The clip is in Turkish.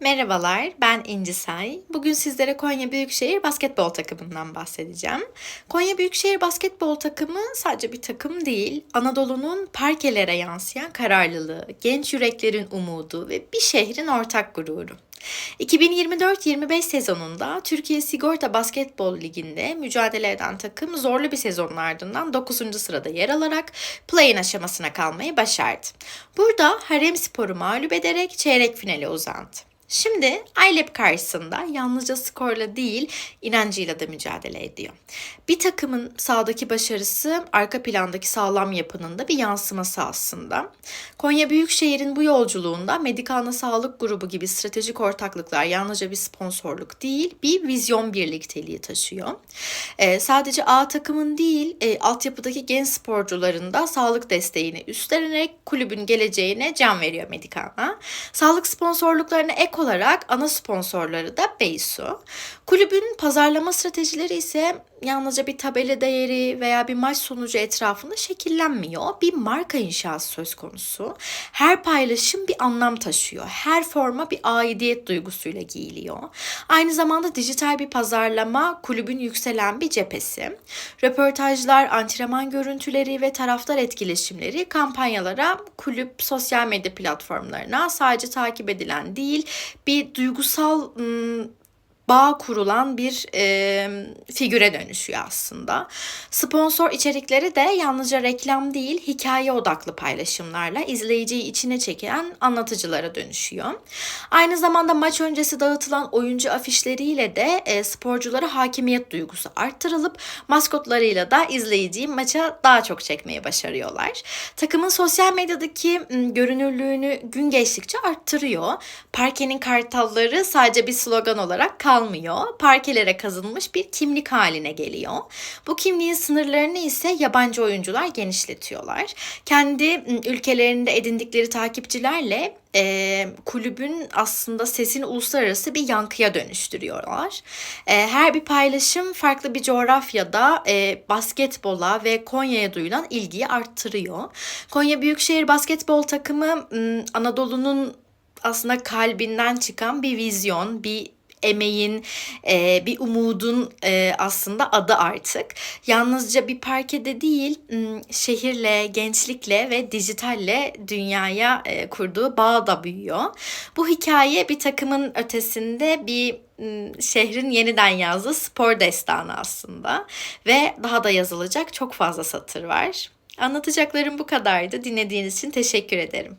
Merhabalar, ben İnci Say. Bugün sizlere Konya Büyükşehir basketbol takımından bahsedeceğim. Konya Büyükşehir basketbol takımı sadece bir takım değil, Anadolu'nun parkelere yansıyan kararlılığı, genç yüreklerin umudu ve bir şehrin ortak gururu. 2024-25 sezonunda Türkiye Sigorta Basketbol Ligi'nde mücadele eden takım zorlu bir sezonun ardından 9. sırada yer alarak play-in aşamasına kalmayı başardı. Burada Harem Spor'u mağlup ederek çeyrek finale uzandı. Şimdi Aylep karşısında yalnızca skorla değil inancıyla da mücadele ediyor. Bir takımın sahadaki başarısı arka plandaki sağlam yapının da bir yansıması aslında. Konya Büyükşehir'in bu yolculuğunda Medikalna Sağlık Grubu gibi stratejik ortaklıklar yalnızca bir sponsorluk değil bir vizyon birlikteliği taşıyor. Ee, sadece A takımın değil e, altyapıdaki genç sporcuların da sağlık desteğini üstlenerek kulübün geleceğine can veriyor Medikalna. Sağlık sponsorluklarına ek olarak ana sponsorları da Beysu. Kulübün pazarlama stratejileri ise yalnızca bir tabela değeri veya bir maç sonucu etrafında şekillenmiyor. Bir marka inşası söz konusu. Her paylaşım bir anlam taşıyor. Her forma bir aidiyet duygusuyla giyiliyor. Aynı zamanda dijital bir pazarlama kulübün yükselen bir cephesi. Röportajlar, antrenman görüntüleri ve taraftar etkileşimleri kampanyalara kulüp sosyal medya platformlarına sadece takip edilen değil bir duygusal bağ kurulan bir e, figüre dönüşüyor aslında. Sponsor içerikleri de yalnızca reklam değil, hikaye odaklı paylaşımlarla izleyiciyi içine çeken anlatıcılara dönüşüyor. Aynı zamanda maç öncesi dağıtılan oyuncu afişleriyle de e, sporculara hakimiyet duygusu arttırılıp maskotlarıyla da izleyiciyi maça daha çok çekmeye başarıyorlar. Takımın sosyal medyadaki görünürlüğünü gün geçtikçe arttırıyor. Parkenin kartalları sadece bir slogan olarak kalmıyor kalmıyor. Parkelere kazınmış bir kimlik haline geliyor. Bu kimliğin sınırlarını ise yabancı oyuncular genişletiyorlar. Kendi ülkelerinde edindikleri takipçilerle e, kulübün aslında sesini uluslararası bir yankıya dönüştürüyorlar. E, her bir paylaşım farklı bir coğrafyada e, basketbola ve Konya'ya duyulan ilgiyi arttırıyor. Konya Büyükşehir Basketbol takımı Anadolu'nun aslında kalbinden çıkan bir vizyon, bir emeğin, e, bir umudun e, aslında adı artık. Yalnızca bir parkede değil, şehirle, gençlikle ve dijitalle dünyaya e, kurduğu bağ da büyüyor. Bu hikaye bir takımın ötesinde bir şehrin yeniden yazdığı spor destanı aslında ve daha da yazılacak çok fazla satır var. Anlatacaklarım bu kadardı. Dinlediğiniz için teşekkür ederim.